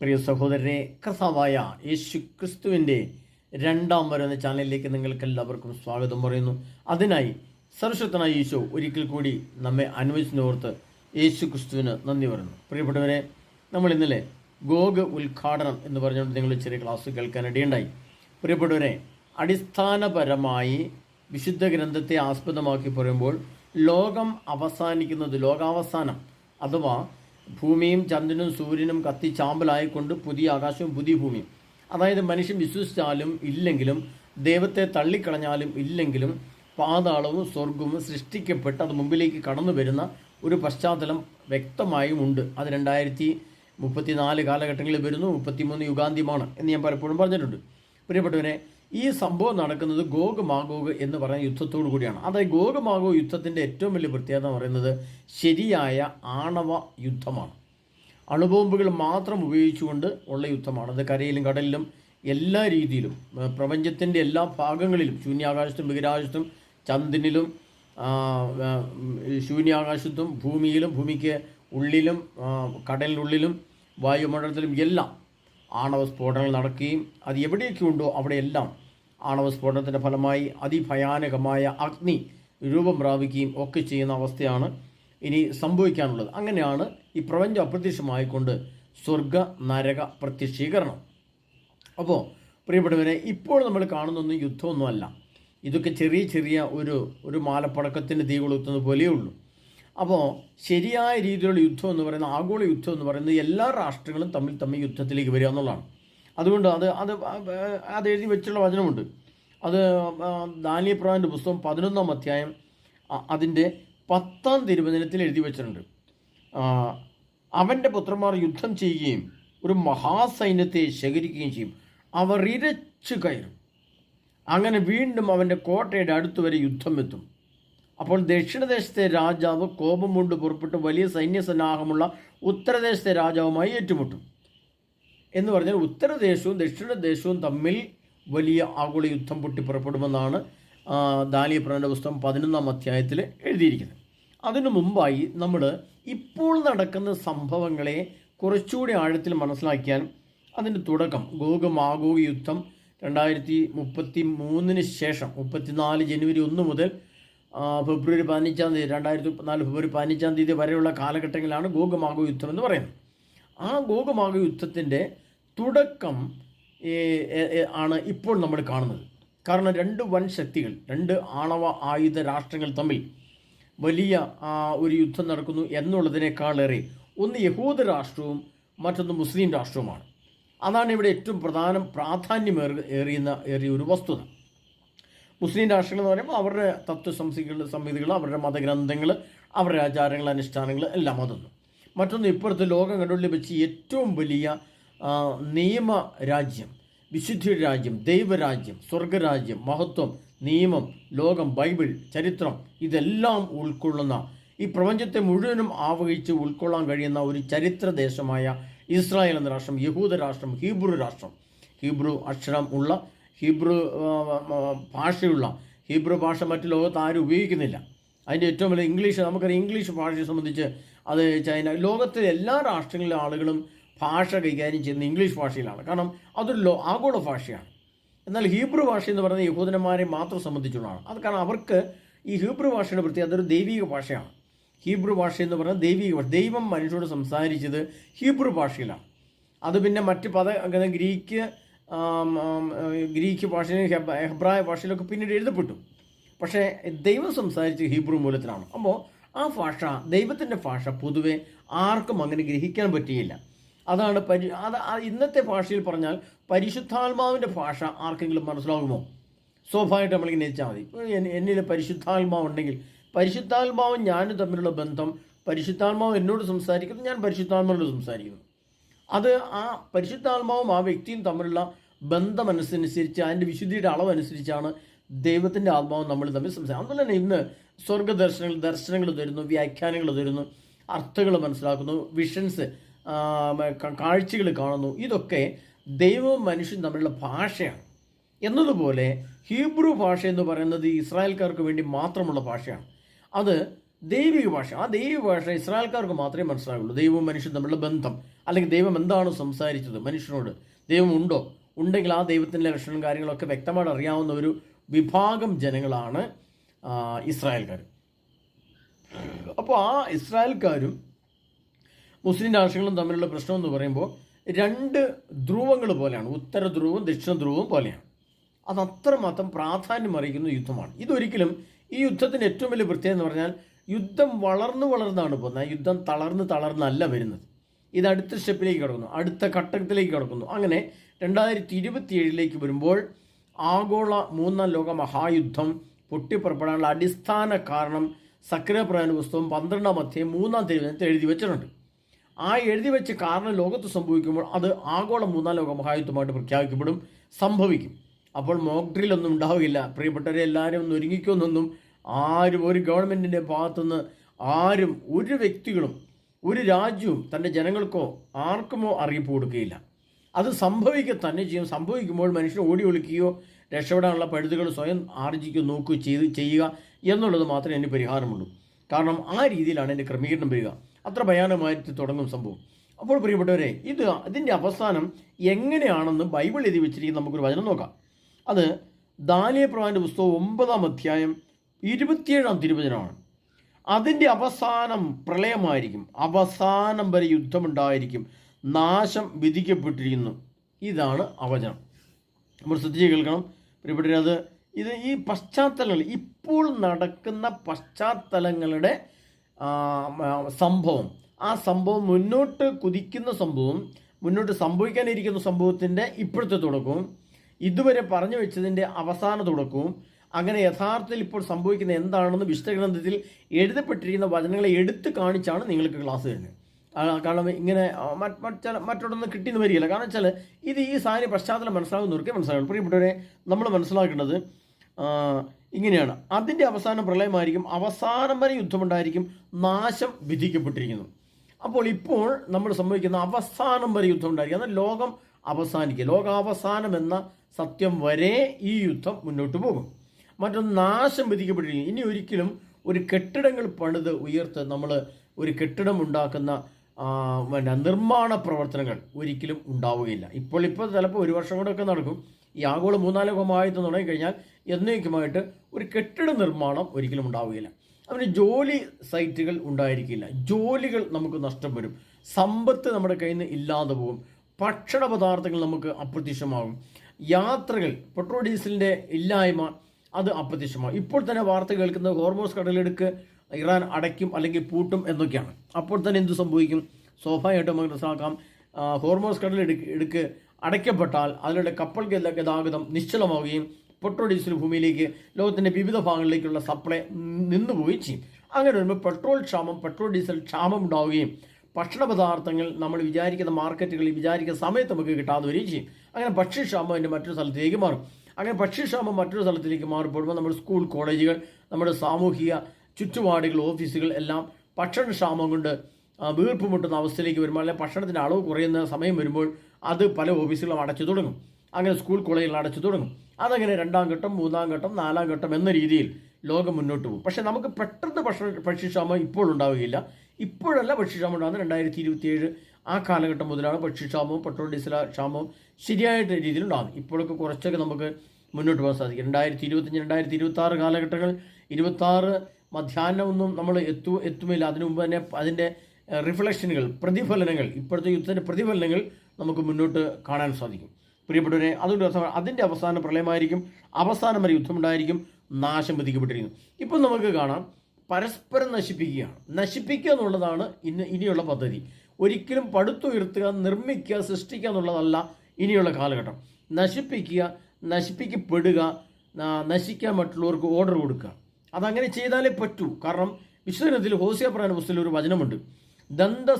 പ്രിയ സഹോദരരെ കർത്താവായ യേശു ക്രിസ്തുവിന്റെ രണ്ടാം വരുന്ന ചാനലിലേക്ക് നിങ്ങൾക്ക് എല്ലാവർക്കും സ്വാഗതം പറയുന്നു. അതിനായി സർവശക്തനായ ഈശോ ഒരിക്കൽ കൂടി നമ്മെ അനുവദിച്ചോർത്ത് യേശു ക്രിസ്തുവിന് നന്ദി പറയുന്നു. പ്രിയപ്പെട്ടവരെ നമ്മൾ ഇന്നലെ ഗോഗ് ഉദ്ഘാടനം എന്ന് പറഞ്ഞുകൊണ്ട് നിങ്ങൾ ചെറിയ ക്ലാസ് കേൾക്കാനിടയുണ്ടായി പ്രിയപ്പെട്ടവരെ അടിസ്ഥാനപരമായി വിശുദ്ധ ഗ്രന്ഥത്തെ ആസ്പദമാക്കി പറയുമ്പോൾ ലോകം അവസാനിക്കുന്നത് ലോകാവസാനം അഥവാ ഭൂമിയും ചന്ദ്രനും സൂര്യനും കത്തി ചാമ്പലായിക്കൊണ്ട് പുതിയ ആകാശവും പുതിയ ഭൂമിയും. അതായത് മനുഷ്യൻ വിശ്വസിച്ചാലും ഇല്ലെങ്കിലും ദൈവത്തെ തള്ളിക്കളഞ്ഞാലും ഇല്ലെങ്കിലും പാതാളവും സ്വർഗവും സൃഷ്ടിക്കപ്പെട്ട് അത് മുമ്പിലേക്ക് കടന്നു വരുന്ന ഒരു പശ്ചാത്തലം വ്യക്തമായും ഉണ്ട്. അത് രണ്ടായിരത്തി മുപ്പത്തിനാല് കാലഘട്ടങ്ങളിൽ വരുന്നു. മുപ്പത്തിമൂന്ന് യുഗാന്ത്യമാണ് എന്ന് ഞാൻ പലപ്പോഴും പറഞ്ഞിട്ടുണ്ട്. പ്രിയപ്പെട്ടവരെ ഈ സംഭവം നടക്കുന്നത് ഗോഗ് മാഗോഗ് എന്ന് പറയുന്ന യുദ്ധത്തോടു കൂടിയാണ്. അതായത് ഗോഗ് മാഗോഗ് യുദ്ധത്തിന്റെ ഏറ്റവും വലിയ പ്രത്യേകത എന്ന് പറയുന്നത് ശരിയായ ആണവ യുദ്ധമാണ്. അണുബോംബുകൾ മാത്രം ഉപയോഗിച്ചുകൊണ്ട് ഉള്ള യുദ്ധമാണ്. അത് കരയിലും കടലിലും എല്ലാ രീതിയിലും പ്രപഞ്ചത്തിന്റെ എല്ലാ ഭാഗങ്ങളിലും ശൂന്യാകാശത്തും ബഹിരാകാശത്തും ചന്ദ്രനിലും ശൂന്യാകാശത്തും ഭൂമിയിലും ഭൂമിക്ക് ഉള്ളിലും കടലിനുള്ളിലും വായുമണ്ഡലത്തിലും എല്ലാം ആണവ സ്ഫോടനങ്ങൾ നടക്കുകയും അത് എവിടെയൊക്കെ ഉണ്ടോ അവിടെയെല്ലാം ആണവ സ്ഫോടനത്തിന്റെ ഫലമായി അതിഭയാനകമായ അഗ്നി രൂപം പ്രാപിക്കുകയും ഒക്കെ ചെയ്യുന്ന അവസ്ഥയാണ് ഇനി സംഭവിക്കാനുള്ളത്. അങ്ങനെയാണ് ഈ പ്രപഞ്ചം അപ്രത്യക്ഷമായിക്കൊണ്ട് സ്വർഗ നരക പ്രത്യക്ഷീകരണം. അപ്പോൾ പ്രിയപ്പെട്ടവരെ ഇപ്പോൾ നമ്മൾ കാണുന്നൊന്നും യുദ്ധമൊന്നുമല്ല. ഇതൊക്കെ ചെറിയ ചെറിയ ഒരു ഒരു മാലപ്പടക്കത്തിന്റെ തീ കൊളുത്തുന്നത് പോലെയേ ഉള്ളൂ. അപ്പോൾ ശരിയായ രീതിയിലുള്ള യുദ്ധം എന്ന് പറയുന്ന ആഗോള യുദ്ധം എന്ന് പറയുന്നത് എല്ലാ രാഷ്ട്രങ്ങളും തമ്മിൽ തമ്മിൽ യുദ്ധത്തിലേക്ക് വരിക എന്നുള്ളതാണ്. അതുകൊണ്ട് അത് അത് അത് എഴുതി വെച്ചുള്ള വചനമുണ്ട്. അത് ദാനിയപ്രാവിന്റെ പുസ്തകം പതിനൊന്നാം അധ്യായം അതിന്റെ പത്താം തിരുവചനത്തിൽ എഴുതി വെച്ചിട്ടുണ്ട്. അവന്റെ പുത്രന്മാർ യുദ്ധം ചെയ്യുകയും ഒരു മഹാസൈന്യത്തെ ശേഖരിക്കുകയും ചെയ്യും. അവർ ഇരച്ചു കയറും. അങ്ങനെ വീണ്ടും അവന്റെ കോട്ടയുടെ അടുത്ത് വരെ യുദ്ധം എത്തും. അപ്പോൾ ദക്ഷിണദേശത്തെ രാജാവ് കോപം കൊണ്ട് പുറപ്പെട്ട് വലിയ സൈന്യസന്നാഹമുള്ള ഉത്തരദേശത്തെ രാജാവുമായി ഏറ്റുമുട്ടും. എന്ന് പറഞ്ഞാൽ ഉത്തരദേശവും ദക്ഷിണദേശവും തമ്മിൽ വലിയ ആഗോള യുദ്ധം പൊട്ടിപ്പുറപ്പെടുമെന്നാണ് ദാനിയപ്രവന്റെ പുസ്തകം പതിനൊന്നാം അധ്യായത്തിൽ എഴുതിയിരിക്കുന്നത്. അതിനു മുമ്പായി നമ്മൾ ഇപ്പോൾ നടക്കുന്ന സംഭവങ്ങളെ കുറച്ചുകൂടി ആഴത്തിൽ മനസ്സിലാക്കിയാൽ അതിന്റെ തുടക്കം ഗോഗ് മാഗോഗ് യുദ്ധം രണ്ടായിരത്തി മുപ്പത്തി മൂന്നിന് ശേഷം മുപ്പത്തിനാല് ജനുവരി ഒന്ന് മുതൽ ഫെബ്രുവരി പതിനഞ്ചാം തീയതി രണ്ടായിരത്തി മുപ്പത്തിനാല് ഫെബ്രുവരി പതിനഞ്ചാം തീയതി വരെയുള്ള കാലഘട്ടങ്ങളിലാണ് ഗോഗമാഗ യുദ്ധം എന്ന് പറയുന്നത്. ആ ഗോഗമാഗ മാഗോ യുദ്ധത്തിന്റെ തുടക്കം ആണ് ഇപ്പോൾ നമ്മൾ കാണുന്നത്. കാരണം രണ്ട് വൻ ശക്തികൾ രണ്ട് ആണവ ആയുധ രാഷ്ട്രങ്ങൾ തമ്മിൽ വലിയ ഒരു യുദ്ധം നടക്കുന്നു എന്നുള്ളതിനേക്കാളേറെ ഒന്ന് യഹൂദ രാഷ്ട്രവും മറ്റൊന്ന് മുസ്ലിം രാഷ്ട്രവുമാണ്. അതാണ് ഇവിടെ ഏറ്റവും പ്രധാനം പ്രാധാന്യം ഏറി- ഏറിയുന്ന ഏറിയ ഒരു വസ്തുത. മുസ്ലിം രാഷ്ട്രങ്ങൾ എന്ന് പറയുമ്പോൾ അവരുടെ തത്വസംസികൾ സംഹിതികൾ അവരുടെ മതഗ്രന്ഥങ്ങൾ അവരുടെ ആചാരങ്ങൾ അനുഷ്ഠാനങ്ങൾ എല്ലാം അതൊന്നും. മറ്റൊന്ന് ഇപ്പോഴത്തെ ലോകം കണ്ടുള്ളിൽ വെച്ച് ഏറ്റവും വലിയ നിയമ രാജ്യം വിശുദ്ധിയുടെ രാജ്യം ദൈവരാജ്യം സ്വർഗരാജ്യം മഹത്വം നിയമം ലോകം ബൈബിൾ ചരിത്രം ഇതെല്ലാം ഉൾക്കൊള്ളുന്ന ഈ പ്രപഞ്ചത്തെ മുഴുവനും ആവഹിച്ച് ഉൾക്കൊള്ളാൻ കഴിയുന്ന ഒരു ചരിത്ര ദേശമായ ഇസ്രായേൽ എന്ന രാഷ്ട്രം യഹൂദ രാഷ്ട്രം ഹീബ്രു രാഷ്ട്രം. ഹീബ്രു അക്ഷരം ഉള്ള ഹീബ്രു ഭാഷയുള്ള ഹീബ്രു ഭാഷ മറ്റു ലോകത്ത് ആരും ഉപയോഗിക്കുന്നില്ല. അതിന്റെ ഏറ്റവും വലിയ ഇംഗ്ലീഷ് നമുക്കറിയാം ഇംഗ്ലീഷ് ഭാഷയെ സംബന്ധിച്ച് അത് ചൈന ലോകത്തിലെ എല്ലാ രാഷ്ട്രങ്ങളിലെ ആളുകളും ഭാഷ കൈകാര്യം ചെയ്യുന്ന ഇംഗ്ലീഷ് ഭാഷയിലാണ്. കാരണം അതൊരു ലോ ആഗോള ഭാഷയാണ്. എന്നാൽ ഹീബ്രു ഭാഷ എന്ന് പറയുന്നത് യഹൂദന്മാരെ മാത്രം സംബന്ധിച്ചുള്ളതാണ്. അത് കാരണം അവർക്ക് ഈ ഹീബ്രു ഭാഷയുടെ പ്രത്യേകത അതൊരു ദൈവിക ഭാഷയാണ്. ഹീബ്രു ഭാഷ എന്ന് പറയുന്നത് ദൈവിക ഭാഷ ദൈവം മനുഷ്യരോട് സംസാരിച്ചത് ഹീബ്രു ഭാഷയിലാണ്. അത് പിന്നെ മറ്റ് പദ ഗ്രീക്ക് ഗ്രീക്ക് ഭാഷയിലും ഹെബ- ഹെബ്രായ ഭാഷയിലൊക്കെ പിന്നീട് എഴുതപ്പെട്ടു. പക്ഷേ ദൈവം സംസാരിച്ച് ഹീബ്രു മൂലത്തിലാണ്. അപ്പോൾ ആ ഭാഷ ദൈവത്തിന്റെ ഭാഷ പൊതുവെ ആർക്കും അങ്ങനെ ഗ്രഹിക്കാൻ പറ്റിയില്ല. അതാണ് പരി അത് ഇന്നത്തെ ഭാഷയിൽ പറഞ്ഞാൽ പരിശുദ്ധാത്മാവിന്റെ ഭാഷ ആർക്കെങ്കിലും മനസ്സിലാകുമോ? സ്വാഭാവികമായിട്ട് നമ്മളിങ്ങനെ വെച്ചാൽ മതി. എന്നിൽ പരിശുദ്ധാത്മാവ് ഉണ്ടെങ്കിൽ പരിശുദ്ധാത്മാവും ഞാനും തമ്മിലുള്ള ബന്ധം പരിശുദ്ധാത്മാവ് എന്നോട് സംസാരിക്കുന്നു ഞാൻ പരിശുദ്ധാത്മാവിനോട് സംസാരിക്കുന്നു. അത് ആ പരിശുദ്ധാത്മാവും ആ വ്യക്തിയും തമ്മിലുള്ള ബന്ധമനുസരിച്ച് അതിന്റെ വിശുദ്ധിയുടെ അളവനുസരിച്ചാണ് ദൈവത്തിന്റെ ആത്മാവ് നമ്മൾ തമ്മിൽ സംസാരിക്കും അതുപോലെ തന്നെ ഇന്ന് സ്വർഗദർശനങ്ങൾ ദർശനങ്ങൾ തരുന്നു വ്യാഖ്യാനങ്ങൾ തരുന്നു അർത്ഥങ്ങൾ മനസ്സിലാക്കുന്നു വിഷൻസ് കാഴ്ചകൾ കാണുന്നു. ഇതൊക്കെ ദൈവവും മനുഷ്യനും തമ്മിലുള്ള ഭാഷയാണ്. എന്നതുപോലെ ഹീബ്രു ഭാഷ എന്ന് പറയുന്നത് ഇസ്രായേൽക്കാർക്ക് വേണ്ടി മാത്രമുള്ള ഭാഷയാണ്. അത് ദൈവിക ഭാഷ. ആ ദൈവിക ഭാഷ ഇസ്രായേൽക്കാർക്ക് മാത്രമേ മനസ്സിലാകുള്ളൂ ദൈവവും മനുഷ്യനും തമ്മിലുള്ള ബന്ധം. അല്ലെങ്കിൽ ദൈവം എന്താണ് സംസാരിച്ചത് മനുഷ്യനോട്? ദൈവമുണ്ടോ ഉണ്ടെങ്കിൽ ആ ദൈവത്തിന്റെ ലക്ഷണം കാര്യങ്ങളൊക്കെ വ്യക്തമായിട്ട് അറിയാവുന്ന ഒരു വിഭാഗം ജനങ്ങളാണ് ഇസ്രായേൽക്കാർ അപ്പോൾ ആ ഇസ്രായേൽക്കാരും മുസ്ലിം രാഷ്ട്രങ്ങളും തമ്മിലുള്ള പ്രശ്നം എന്ന് പറയുമ്പോൾ രണ്ട് ധ്രുവങ്ങൾ പോലെയാണ്. ഉത്തര ധ്രുവവും ദക്ഷിണ ധ്രുവവും പോലെയാണ്. അത് അത്രമാത്രം പ്രാധാന്യം അറിയിക്കുന്ന യുദ്ധമാണ്. ഇതൊരിക്കലും ഈ യുദ്ധത്തിന്റെ ഏറ്റവും വലിയ പ്രത്യേകത എന്ന് പറഞ്ഞാൽ യുദ്ധം വളർന്നു വളർന്നാണ് പോകുന്നത് യുദ്ധം തളർന്ന് തളർന്നല്ല വരുന്നത്. ഇത് അടുത്ത സ്റ്റെപ്പിലേക്ക് കിടക്കുന്നു. അടുത്ത ഘട്ടത്തിലേക്ക് കിടക്കുന്നു. അങ്ങനെ രണ്ടായിരത്തി ഇരുപത്തി ഏഴിലേക്ക് വരുമ്പോൾ ആഗോള മൂന്നാം ലോക മഹായുദ്ധം പൊട്ടിപ്പുറപ്പെടാനുള്ള അടിസ്ഥാന കാരണം സക്രിയ പ്രധാന പുസ്തകം പന്ത്രണ്ടാം അധ്യായം മൂന്നാം തിരുവനന്തപുരത്ത് എഴുതി വെച്ചിട്ടുണ്ട്. ആ എഴുതി വെച്ച കാരണം ലോകത്ത് സംഭവിക്കുമ്പോൾ അത് ആഗോള മൂന്നാം ലോക മഹായുദ്ധമായിട്ട് പ്രഖ്യാപിക്കപ്പെടും സംഭവിക്കും. അപ്പോൾ മോക്ക് ഡ്രിൽ ഒന്നും ഉണ്ടാവില്ല. പ്രിയപ്പെട്ടവരെ എല്ലാവരും ഒന്ന് ഒരുങ്ങിക്കൊന്നൊന്നും ആരും ഒരു ഗവൺമെന്റിന്റെ ഭാഗത്തുനിന്ന് ആരും ഒരു വ്യക്തികളും ഒരു രാജ്യവും തന്റെ ജനങ്ങൾക്കോ ആർക്കുമോ അറിയിപ്പ് കൊടുക്കുകയില്ല അത് സംഭവിക്കുക തന്നെ ചെയ്യും. സംഭവിക്കുമ്പോൾ മനുഷ്യൻ ഓടി ഒളിക്കുകയോ രക്ഷപ്പെടാനുള്ള പഴുതുകൾ സ്വയം ആർജിക്കുകയോ നോക്കുകയോ ചെയ്ത് ചെയ്യുക എന്നുള്ളത് മാത്രമേ എന്റെ പരിഹാരമുള്ളൂ. കാരണം ആ രീതിയിലാണ് എന്റെ ക്രമീകരണം വരിക. അത്ര ഭയാനമായിട്ട് തുടങ്ങും സംഭവം. അപ്പോൾ പ്രിയപ്പെട്ടവരെ ഇത് ഇതിന്റെ അവസാനം എങ്ങനെയാണെന്ന് ബൈബിൾ എഴുതി വെച്ചിരിക്കുന്ന നമുക്കൊരു വചനം നോക്കാം. അത് ദാനിയ പ്രവാന്റെ പുസ്തകം ഒമ്പതാം അധ്യായം ഇരുപത്തിയേഴാം തിരുവചനമാണ്. അതിന്റെ അവസാനം പ്രളയമായിരിക്കും. അവസാനം വരെ യുദ്ധമുണ്ടായിരിക്കും. നാശം വിധിക്കപ്പെട്ടിരിക്കുന്നു. ഇതാണ് അവചനം. നമ്മൾ ശ്രദ്ധിച്ച് കേൾക്കണം. പ്രിയപ്പെട്ടത് അത് ഇത് ഈ പശ്ചാത്തലങ്ങൾ ഇപ്പോൾ നടക്കുന്ന പശ്ചാത്തലങ്ങളുടെ സംഭവം ആ സംഭവം മുന്നോട്ട് കുതിക്കുന്ന സംഭവം മുന്നോട്ട് സംഭവിക്കാനിരിക്കുന്ന സംഭവത്തിന്റെ ഇപ്പോഴത്തെ തുടക്കവും ഇതുവരെ പറഞ്ഞു വെച്ചതിന്റെ അവസാന തുടക്കവും അങ്ങനെ യഥാർത്ഥത്തിൽ ഇപ്പോൾ സംഭവിക്കുന്ന എന്താണെന്ന് വിശുദ്ധഗ്രന്ഥത്തിൽ എഴുതപ്പെട്ടിരിക്കുന്ന വചനങ്ങളെ എടുത്തു കാണിച്ചാണ് നിങ്ങൾക്ക് ക്ലാസ് തരുന്നത് കാരണം ഇങ്ങനെ മറ്റ മറ്റൊടൊന്നും കിട്ടിയെന്ന് വരികയില്ല. കാരണം വെച്ചാൽ ഇത് ഈ സാധനം പശ്ചാത്തലം മനസ്സിലാകുന്നവർക്ക് മനസ്സിലാകും പ്രിയപ്പെട്ടവരെ നമ്മൾ മനസ്സിലാക്കേണ്ടത് ഇങ്ങനെയാണ്. അതിന്റെ അവസാനം പ്രളയമായിരിക്കും അവസാനം വരെ യുദ്ധമുണ്ടായിരിക്കും നാശം വിധിക്കപ്പെട്ടിരിക്കുന്നു. അപ്പോൾ ഇപ്പോൾ നമ്മൾ സംഭവിക്കുന്ന അവസാനം വരെ യുദ്ധം ഉണ്ടായിരിക്കും. ലോകം അവസാനിക്കുക. ലോകാവസാനം എന്ന സത്യം വരെ ഈ യുദ്ധം മുന്നോട്ട് പോകും. മറ്റൊന്ന് നാശം വിധിക്കപ്പെട്ടിരിക്കും ഇനി ഒരിക്കലും ഒരു കെട്ടിടങ്ങൾ പണിത് ഉയർത്ത് നമ്മൾ ഒരു കെട്ടിടം ഉണ്ടാക്കുന്ന പിന്നെ നിർമ്മാണ പ്രവർത്തനങ്ങൾ ഒരിക്കലും ഉണ്ടാവുകയില്ല. ഇപ്പോൾ ഇപ്പോൾ ചിലപ്പോൾ ഒരു വർഷം കൂടെ ഒക്കെ നടക്കും. ഈ ആഗോള മൂന്നാലോകമായിട്ട് തുടങ്ങിക്കഴിഞ്ഞാൽ എന്നേക്കുമായിട്ട് ഒരു കെട്ടിട നിർമ്മാണം ഒരിക്കലും ഉണ്ടാവുകയില്ല. അതിന് ജോലി സൈറ്റുകൾ ഉണ്ടായിരിക്കില്ല. ജോലികൾ നമുക്ക് നഷ്ടം വരും. സമ്പത്ത് നമ്മുടെ കയ്യിൽ നിന്ന് ഇല്ലാതെ പോകും. ഭക്ഷണ പദാർത്ഥങ്ങൾ നമുക്ക് അപ്രത്യക്ഷമാകും. യാത്രകൾ പെട്രോൾ ഡീസലിന്റെ ഇല്ലായ്മ അത് അപ്രത്യക്ഷമാണ് ഇപ്പോൾ തന്നെ വാർത്ത കേൾക്കുന്നത് ഹോർമോസ് കടലെടുക്ക് ഇറാൻ അടയ്ക്കും അല്ലെങ്കിൽ പൂട്ടും എന്നൊക്കെയാണ്. അപ്പോൾ തന്നെ എന്ത് സംഭവിക്കും? സ്വാഭാവികമായിട്ടും നമുക്ക് മനസ്സിലാക്കാം. ഹോർമോസ് കടൽ എടുക്ക് അടയ്ക്കപ്പെട്ടാൽ അതിലൂടെ കപ്പൽ ഗതാഗതം നിശ്ചലമാവുകയും പെട്രോൾ ഡീസൽ ഭൂമിയിലേക്ക് ലോകത്തിന്റെ വിവിധ ഭാഗങ്ങളിലേക്കുള്ള സപ്ലൈ നിന്നുപോയി ചെയ്യും. അങ്ങനെ വരുമ്പോൾ പെട്രോൾ ക്ഷാമം പെട്രോൾ ഡീസൽ ക്ഷാമം ഉണ്ടാവുകയും ഭക്ഷണ പദാർത്ഥങ്ങൾ നമ്മൾ വിചാരിക്കുന്ന മാർക്കറ്റുകളിൽ വിചാരിക്കുന്ന സമയത്ത് നമുക്ക് കിട്ടാതെ വരികയും ചെയ്യും. അങ്ങനെ ഭക്ഷ്യക്ഷാമം അതിന്റെ മറ്റൊരു സ്ഥലത്തേക്ക് മാറും. അങ്ങനെ ഭക്ഷ്യക്ഷാമം മറ്റൊരു സ്ഥലത്തിലേക്ക് മാറുമ്പോൾ നമ്മുടെ സ്കൂൾ കോളേജുകൾ നമ്മുടെ സാമൂഹിക ചുറ്റുപാടുകൾ ഓഫീസുകൾ എല്ലാം ഭക്ഷണക്ഷാമം കൊണ്ട് വീർപ്പുമുട്ടുന്ന വീർപ്പ് മുട്ടുന്ന അവസ്ഥയിലേക്ക് വരുമ്പോൾ അല്ലെങ്കിൽ ഭക്ഷണത്തിന്റെ അളവ് കുറയുന്ന സമയം വരുമ്പോൾ അത് പല ഓഫീസുകളും അടച്ചു തുടങ്ങും. അങ്ങനെ സ്കൂൾ കോളേജുകൾ അടച്ചു തുടങ്ങും. അതങ്ങനെ രണ്ടാം ഘട്ടം മൂന്നാം ഘട്ടം നാലാം ഘട്ടം എന്ന രീതിയിൽ ലോകം മുന്നോട്ട് പോകും. പക്ഷേ നമുക്ക് പെട്ടെന്ന് ഭക്ഷണ ഭക്ഷ്യക്ഷാമം ഇപ്പോൾ ഉണ്ടാവുകയില്ല. ഇപ്പോഴല്ല ഭക്ഷ്യക്ഷാമം ഉണ്ടാകുന്നത് രണ്ടായിരത്തി ഇരുപത്തിയേഴ് ആ കാലഘട്ടം മുതലാണ് പക്ഷിക്ഷാമവും പെട്രോൾ ഡീസൽ ക്ഷാമവും ശരിയായിട്ട് രീതിയിൽ ഉണ്ടാകുന്നത് ഇപ്പോഴൊക്കെ കുറച്ചൊക്കെ നമുക്ക് മുന്നോട്ട് പോകാൻ സാധിക്കും. രണ്ടായിരത്തി ഇരുപത്തഞ്ച് രണ്ടായിരത്തി ഇരുപത്തി ആറ് കാലഘട്ടങ്ങൾ ഇരുപത്തി ആറ് മധ്യാഹ്നമൊന്നും നമ്മൾ എത്തു എത്തുമില്ല അതിനു മുമ്പ് തന്നെ അതിന്റെ റിഫ്ലക്ഷനുകൾ പ്രതിഫലനങ്ങൾ ഇപ്പോഴത്തെ യുദ്ധത്തിന്റെ പ്രതിഫലനങ്ങൾ നമുക്ക് മുന്നോട്ട് കാണാൻ സാധിക്കും. പ്രിയപ്പെട്ടവരെ അതുകൊണ്ട് അവസാനം അതിന്റെ അവസാന പ്രളയമായിരിക്കും അവസാനം വരെ യുദ്ധമുണ്ടായിരിക്കും നാശം വിധിക്കപ്പെട്ടിരിക്കുന്നു. ഇപ്പം നമുക്ക് കാണാം പരസ്പരം നശിപ്പിക്കുകയാണ്. നശിപ്പിക്കുക എന്നുള്ളതാണ് ഇന്ന് ഇനിയുള്ള പദ്ധതി. ഒരിക്കലും പടുത്തുയർത്തുക നിർമ്മിക്കുക സൃഷ്ടിക്കുക എന്നുള്ളതല്ല ഇനിയുള്ള കാലഘട്ടം. നശിപ്പിക്കുക നശിപ്പിക്കപ്പെടുക നശിക്കാൻ മറ്റുള്ളവർക്ക് ഓർഡർ കൊടുക്കുക. അതങ്ങനെ ചെയ്താലേ പറ്റൂ. കാരണം വിശ്വനത്തിൽ ഹോസിയ പ്രധാന പുസ്തകത്തിൽ ഒരു വചനമുണ്ട്. ദന്ത